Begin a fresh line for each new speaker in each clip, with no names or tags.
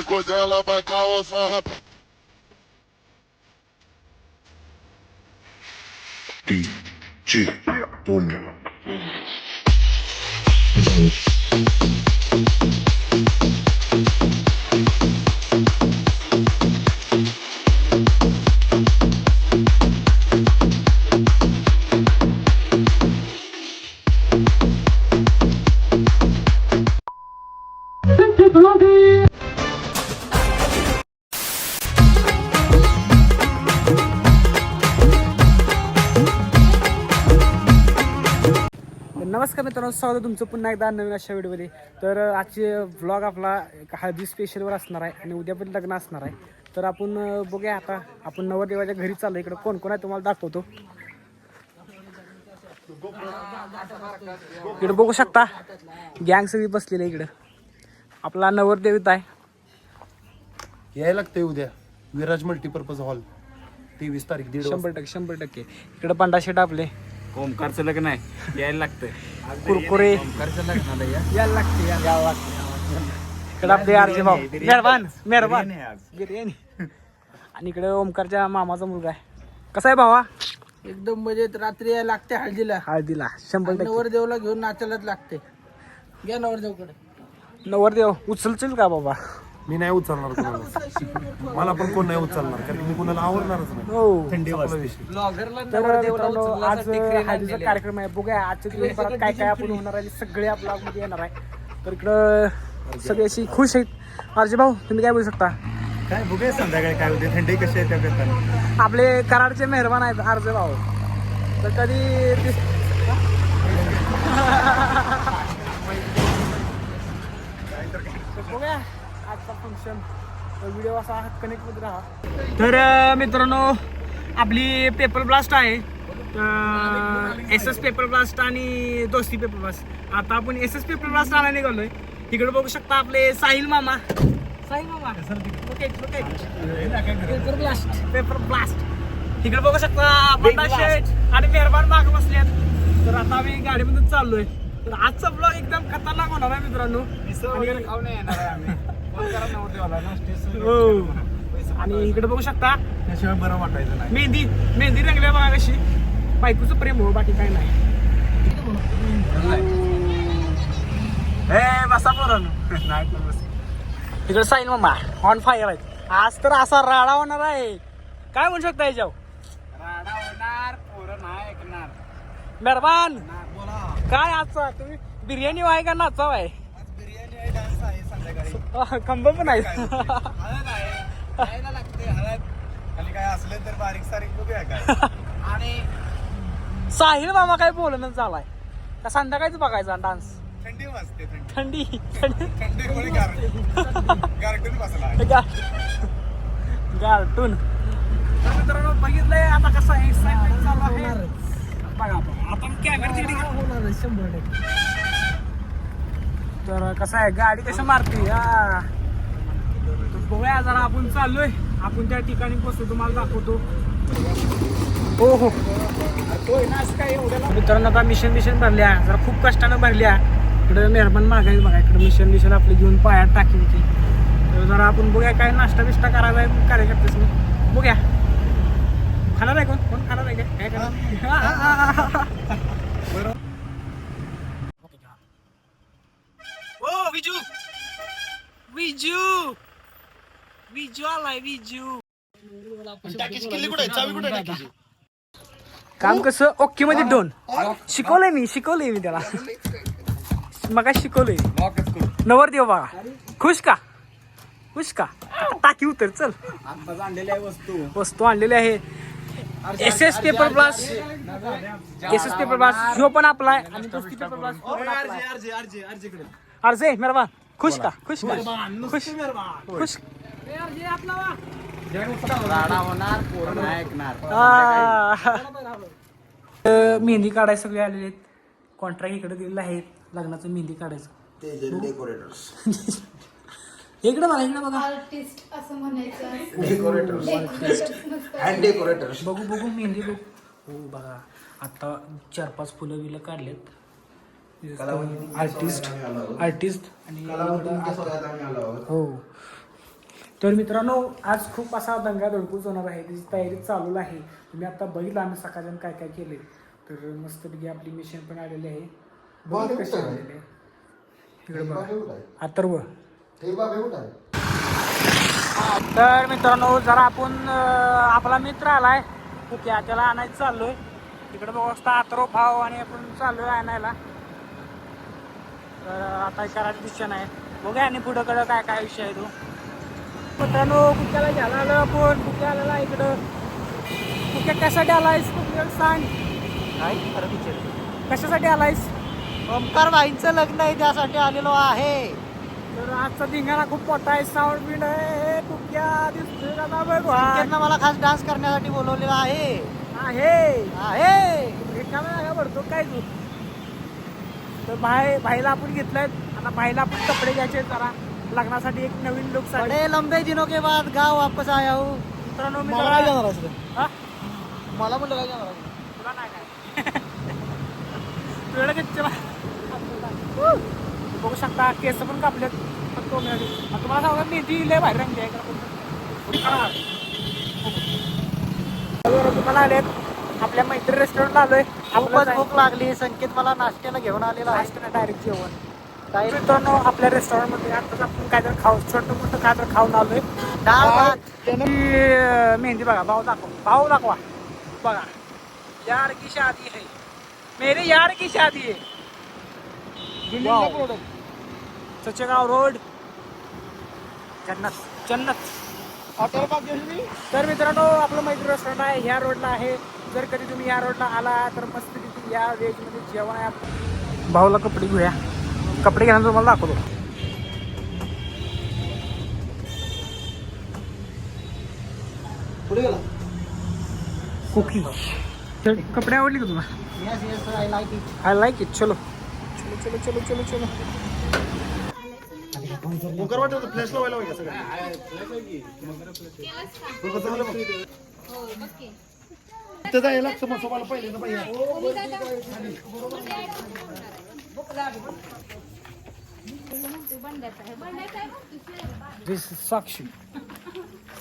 Quando ela vai causar DJ Boom.
नमस्कार मित्रांनो स्वागत तुमचं पुन्हा एकदा नवीन अशा व्हिडिओमध्ये. तर आजचे व्लॉग आपला हळदी स्पेशलवर असणार आहे आणि उद्या पण लग्न असणार आहे. तर आपण बघूया आता आपण नवरदेवाच्या घरी चाललो इकडे कोण कोण आहे तुम्हाला दाखवतो. इकडे बघू शकता गँग सगळी बसलेली आहे इकडं. आपला नवरदेव इथं आहे.
यायला लागतंय उद्या. विराज मल्टीपर्पज हॉल तेवीस तारीख दीड
शंभर टक्के शंभर टक्के. इकडे पंडा शेट आपले.
ओमकारचं लग्न आहे. यायला लागतंय.
कुरकुरे.
ओमकारचं लग्नाला या.
यायला लागते यायला लागते इकडे आपले आरजे भाऊ. मेहरबान मेहरबान. बिर्याणी आणि इकडे ओमकारच्या मामाचा मुलगा आहे. कसा आहे भावा?
एकदम मजेत. रात्री यायला लागते हळदीला.
हळदीला शंभर टक्के.
नवरदेवला घेऊन नाचायलाच लागते घ्या नवरदेवकडे.
नवरदेव उचलशील का बाबा?
मी नाही उचलणार कोणाला मला पण कोण नाही उचलणार कारण की मी कोणाला आवडणारच नाही.
हो.
थंडी वाजते.
तर मित्रांनो आज हळदीचा कार्यक्रम आहे. बघूया आजच्या दिवसभरात काय काय आपण होणार आहे. सगळे आपल्या मध्ये येणार आहे. तर इकडं सगळे अशी खुश आहेत. आरजे भाऊ तुम्ही काय बोलू शकता?
काय बघूया संध्याकाळी काय होते. थंडी कशी आहे त्या करताना
आपले कराडचे मेहरबान आहेत आरजे भाऊ. तर कधी दिस- तर बघूया. आजचा फंक्शन व्हिडिओ असा कनेक्टमध्ये राहा. तर मित्रांनो आपली पेपर ब्लास्ट आहे. एस एस पेपर ब्लास्ट आणि दोस्ती पेपर ब्लास्ट आता आपण एस एस पेपर ब्लास्ट आणायला निघालोय. तिकडे बघू शकता आपले साहिल मामा. साहिल मामा. पेपर ब्लास्ट पेपर ब्लास्ट तिकडे बघू शकता शेठ आणि मेहरबान माग बसल्यात. तर आता आम्ही गाडीमधून चाललोय. तर आजचा ब्लॉग एकदम खतरनाक होणार आहे मित्रांनो. आणि- हो आणि इकडे बघू शकता
त्याशिवाय बरं वाटायचं नाही.
मेहंदी मेहंदी रंगल्या बघा कशी. बायकोचं प्रेम हो बाकी काय नाही. बसा पोरण इकडे साईन मामा ऑन फायर आहेत. आज तर असा राडा होणार आहे. काय म्हणू शकता याच्यावर?
राडा होणार पोरं नाही ऐकणार.
मेहरबान. काय आजचा तुम्ही बिर्याणी आहे का नाचाव आहे
बिर्याणी आहे डान्स आहे संध्याकाळी
अह, खंब पण आहे.
लागते हळद. खाली काय असलं तर बारीक सारीक बघूया काय.
आणि
साहिल मामा काय बोलणं झालाय का संध्याकाळीच बघायचा डान्स?
थंडी वाजते थंडी.
थंडी.
थंडीमुळे गारटून बसला.
गारटून तर मित्रांनो बघितलंय आता कसं एक्साइटमेंट चालू आहे. बघा आपण. आता कॅमेरा.
होणार शंभर टक्के.
तर कसं आहे गाडी कसं मारते? हा. बघूया जरा आपण चाललोय. आपण त्या ठिकाणी पोहोचतो तुम्हाला दाखवतो. हो हो. मित्रांनो आता मिशन मिशन भरल्या. जरा खूप कष्टानं भरल्या. इकडे मेहरबान मागायच बघा. इकडे मिशन मिशन आपली घेऊन पायात टाकी होती तर जरा आपण बघूया काय नाश्ता बिष्टा करायला आहे कार्यकर्तेच बघूया. खाणार आहे कोण? कोण खाणार आहे काय? काय खाणार विजू विजू आलाय विजू काम कसं? ओके मध्ये दोन. शिकवलंय मी शिकवलंय मी त्याला. मग शिकवलंय नवर देव बघा खुश का? खुश का? आता टाकी उतर चल.
वस्तू
वस्तू आणलेली आहे. S S paper plus S S paper plus ह्यो पण आपला आहे. आणि पेपर प्लस अर्जे मेहरबान. खुश का? खुश का? खुश? खुश? मेहंदी काढायला सगळे आलेले आहेत. कॉन्ट्रॅक्ट इकडे दिलेलं आहे. लग्नाचं मेहंदी काढायचं. इकडे बघा इकडे बघा.
आर्टिस्ट असं म्हणायचं. डेकोरेटर
बघू बघू मेहंदी बघू. हो बघा. आता चार पाच फुलं बिलं काढलेत. आर्टिस्ट आर्टिस्ट आणि हो. तर मित्रांनो आज खूप असा दंगा धडकूच होणार आहे. त्याची तयारी चालू आहे. तुम्ही आता बघितलं आम्ही सकाळच्यानं काय काय केले तर मस्तपैकी आपली मिशन पण आलेली आहे. बघू कशी आलेली आहे. इकडे बघा. अथर्व तर मित्रांनो जरा आपण आपला मित्र आलाय. त्याला आणायचं चाललोय. तिकडे बघू असता अथर्व भाव आणि आपण चाललोय आणायला. तर आता करायचं दिसतं आहे. बघूया आणि पुढं कडं काय काय विषय आहे तो. मित्रांनो कुक्याला घ्यायला आलो आपण? कुक्या आलेला इकडं? कुक्या कशासाठी आलायस? कुक्या सांग.
काय खरं विचार.
कशासाठी आलायस?
ओमकार बाईंचं लग्न आहे त्यासाठी आलेलो आहे.
तर आजचा धिंगाणा खूप मोठा आहे साऊंड बिंड आहे. कुक्या दिसतोय का
मला खास डान्स करण्यासाठी बोलवलेलं आहे.
आहे.
आहे.
जागा भरतो काय तू? तर भाई भाईला आपण घेतलंय. आता भाईला आपण कपडे घ्यायचे जरा. लग्नासाठी एक नवीन लुकसाठी.
बडे लंबे दिनों के बाद गाव वापस आया हूँ.
मित्रांनो मी
मला
जरा-
काय जाणार
हा?
मला म्हटलं काय जाणार
तुला नाही काय तुला किती बघू शकता केस पण कापलेत. पण तो मिळाली. तुम्हाला सांगा मेहंदी लय बाहेर रंग तुम्हाला आलेत. आपल्या मैत्री रेस्टॉरंट आलोय.
खूपच भूक लागली संकेत मला नाश्त्याला घेऊन आलेला आहे.
डायरेक्ट जेवण.
काय
मित्रांनो आपल्या रेस्टॉरंटमध्ये आताच आपण काहीतरी खाऊ छोटं मोठं काहीतरी खाऊन आलोय.
डाळ भात
मेहंदी बघा भाऊ दाखव. भाऊ दाखवा. बघा. यार की शादी है मेरे यार की शादी है सचेगाव रोड जन्नत जन्नत. तर मित्रांनो आपलं मैत्री रेस्टॉरंट आहे. ह्या रोडला आहे. जर कधी तुम्ही या रोडला आला तर मस्त तिथे या व्हेजमध्ये जेवण आहे आपण भाऊला कपडे घेऊया. कपडे घेण्याचं तुम्हाला दाखवतो. कुकी कपडे आवडले का तुला?
Yes yes I like it
I like it चलो. चलो चलो चलो चलो चलो दिस साक्षी.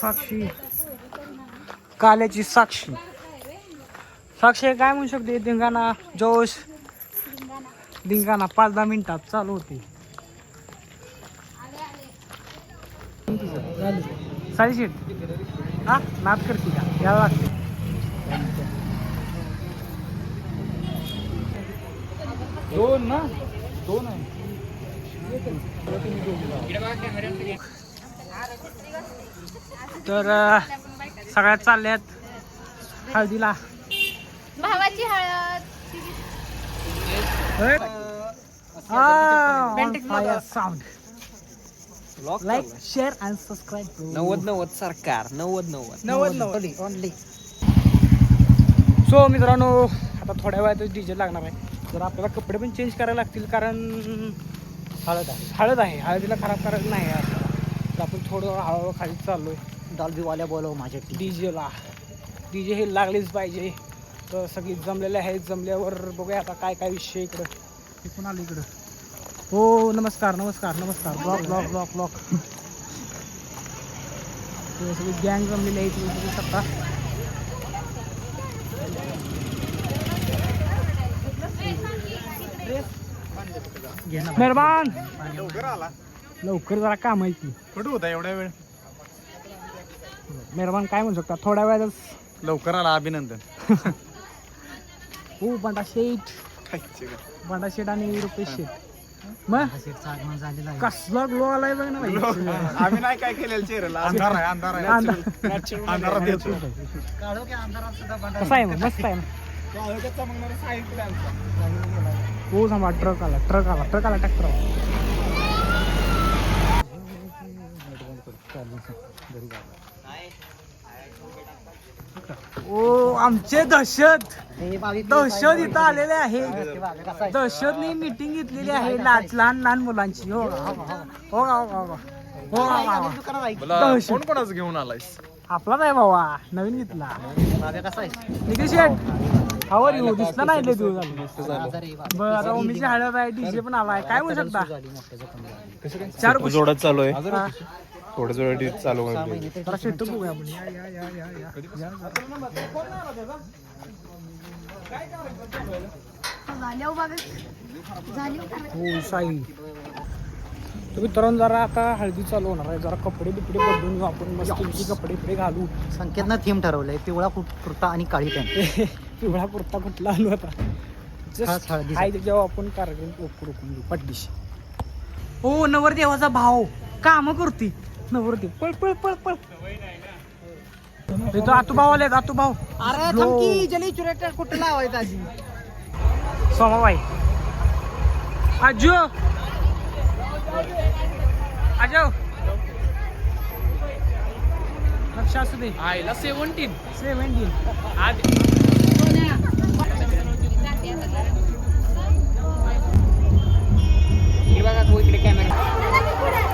साक्षी. काल्याची साक्षी. साक्षी काय म्हणू शकते? धिंगाणा जोश. धिंगाणा पाच दहा मिनिटात चालू होते. साडी हा? नाच करते का? यायला लागते. दोन ना? दोन आहे. तर सगळ्यात चालल्यात हळदीला.
भावाची हळद.
Sound like share and subscribe
नव्वद नव्वद सरकार नव्वद नव्वद.
नव्वद नव्वद. ओनली सो मित्रांनो आता थोड्या वेळातच डीजे लागणार आहे. तर आपल्याला कपडे पण चेंज करायला लागतील कारण हळद आहे. हळद आहे. हळदीला खराब करायचं नाही यार तर आपण थोडं हळूहळू खाली चाललोय.
डॉल्बीवाल्या बोलव माझ्या
डीजेला डीजे हे लागलेच पाहिजे. तर सगळी जमलेले आहेत. जमल्यावर बघूया आता काय काय विषय इकडं. कोण आलं इकडं. हो नमस्कार नमस्कार नमस्कार. ब्लॉक ब्लॉक ब्लॉक ब्लॉक सगळी गँग जमलेली आहे तुम्ही शकता मेहरबान.
लवकर आला.
लवकर जरा काम आहे की
कुठं होता एवढ्या वेळ?
मेहरबान काय म्हणू शकता? थोड्या वेळातच.
लवकर आला अभिनंदन.
हो बंडा शेठ. बंडा शेठ आणि रुपेश शेठ. मग?
आगमन झालेलं आहे.
कसला ग्लो आलाय बघ ना भाई.
आम्ही नाही काय केलेलं चेहऱ्याला. अंधार आहे अंधार आहे.
अंधार.
अंधारात येतो.
काढो की अंधारात सुद्धा बंडा
कसं आहे मग? मस्त आहे ना? हो थांबा ट्रक आला ट्रक आला ट्रक आला ट्रॅक्टर ओ आमचे दहशत. दहशत इथं आलेले आहे. दहशतने मीटिंग घेतलेली आहे. लाच लहान लहान मुलांची. हो हो हो हो हो. हो हो. दहशत.
कोण कोणाच घेऊन आलायस?
आपलाच आहे भावा. नवीन घेतला.
कसा आहे
निखिल शेठ आवर येऊ दिसला नाही. बरं ओमीची हळद आहे डीजे पण आलाय. काय म्हणू शकता. चार गोष्टी
जोडात चालू आहे.
हा.
थोडं वेळ edit चालू.
झाल्यावर बघा झाल्यावर
हो साई. तर मित्रांनो जरा आता हळदी चालू होणार आहे. जरा कपडे बिपडे बदलून घेऊ आपण. मस्त कपडे बिपडे घालू.
संकेतनं थीम ठरवलंय. पिवळा कुर्ता आणि काळी पॅन्ट.
पिवळा कुर्ता कुठला आलो आता? जस्ट. आहे त्याच्यावर आपण कार्यक्रम रोखून घेऊ. पटदिशी. हो नवरदेवाचा भाव. काम करती. नवरदेव पळ पळ पळ पळ. इथं आतुभाव आले आतुभाव.
अरे थांब की जल कुठं लावायचं आजी?
सोमाबाई. आजो. आजो. लक्ष असू दे.
आयला सेवन्टीन
सेवन्टीन
आधी बघा तो इकडे camera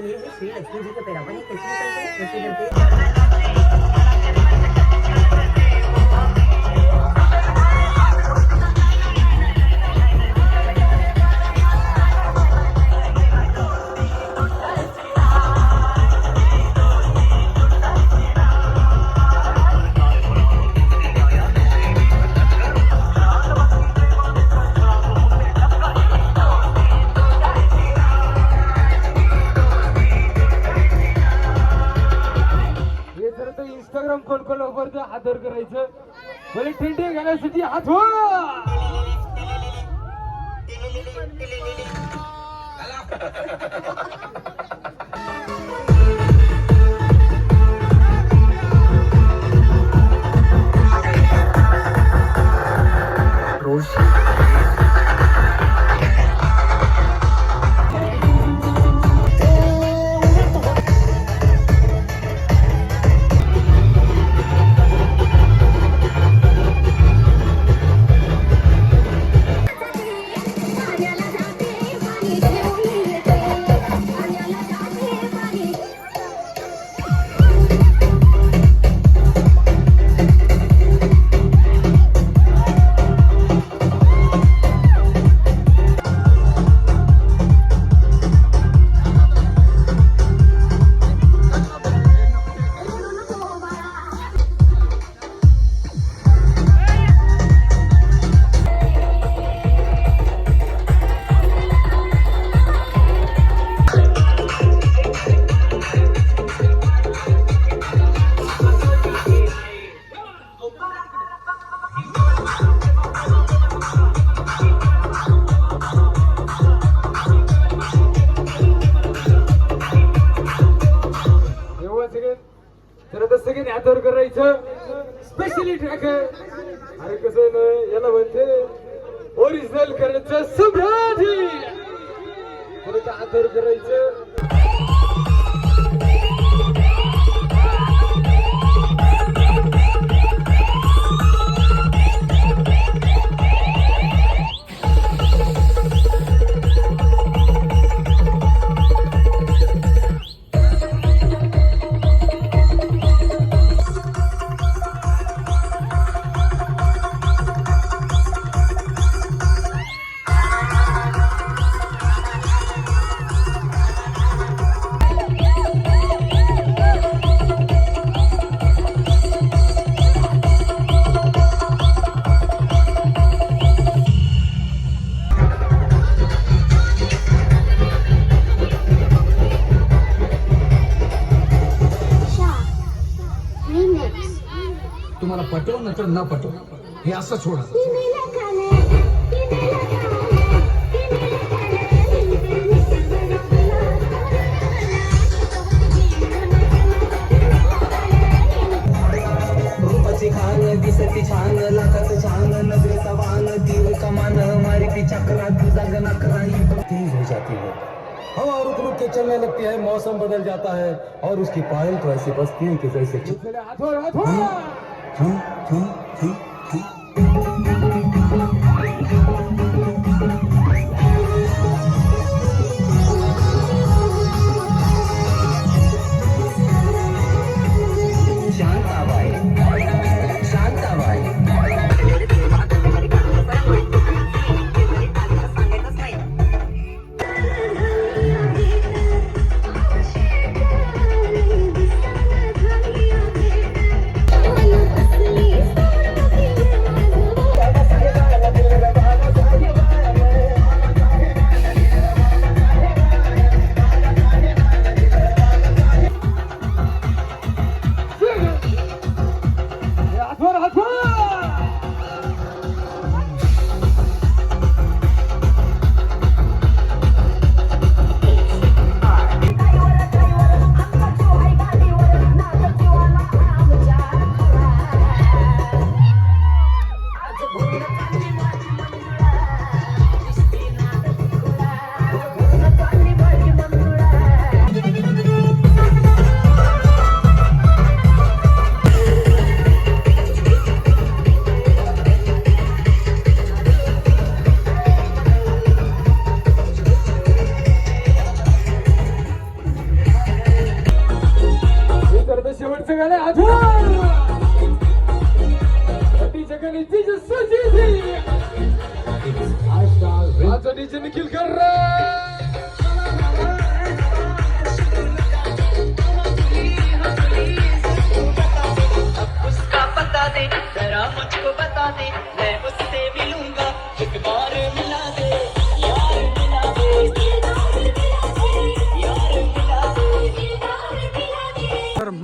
Sí, la estoy diciendo, pero bueno, es que el chico. करायचं. बरे ठेंडे घालण्यासाठी हात वर.
रोज पटव न तर न पटव हे असं सोडा.
दिसती छान छान नजरेचा कमान ती तेज हो जाती है. हवा रुक रुक के चलने लगती है मौसम बदल जाता है और उसकी पायल तो ऐसी बसती है कि जैसे चुप
हात वर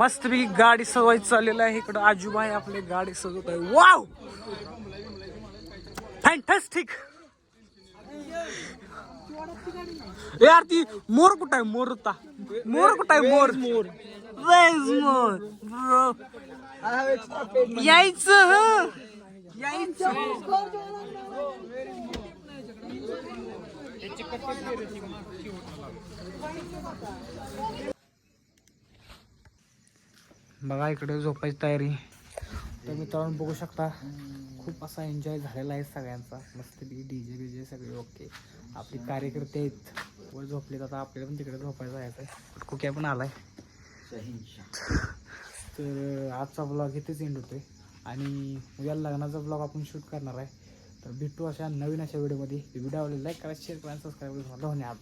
यार मिला दे
तर
मस्त ही गाडी सजवायची चाललेलं आहे. इकडं आजूबाई आपले गाडी सजवत आहे. वाव फॅन्टॅस्टिक यार ती मोर कुठं आहे? मोर होता मोर कुठं आहे? मोर. मोर. मोर. ब्रो यायचं हं. यायचं. बघा इकडे झोपायची तयारी. तर मित्रांनो बघू शकता खूप असा एन्जॉय झालेला आहे सगळ्यांचा. मस्त डी जे बी जे सगळे ओके आपले कार्यकर्ते आहेत. वर झोपले आता आपल्याला पण तिकडे झोपायचं आहे कुक्या पण आलाय. तर आजचा ब्लॉग इथेच एंड होतोय. आणि उद्या लग्नाचा ब्लॉग आपण शूट करणार आहे. तर भेटू अशा नवीन अशा व्हिडिओमध्ये व्हिडिओ आवडले लाईक करा शेअर करा सबस्क्राईब करा. धन्यवाद.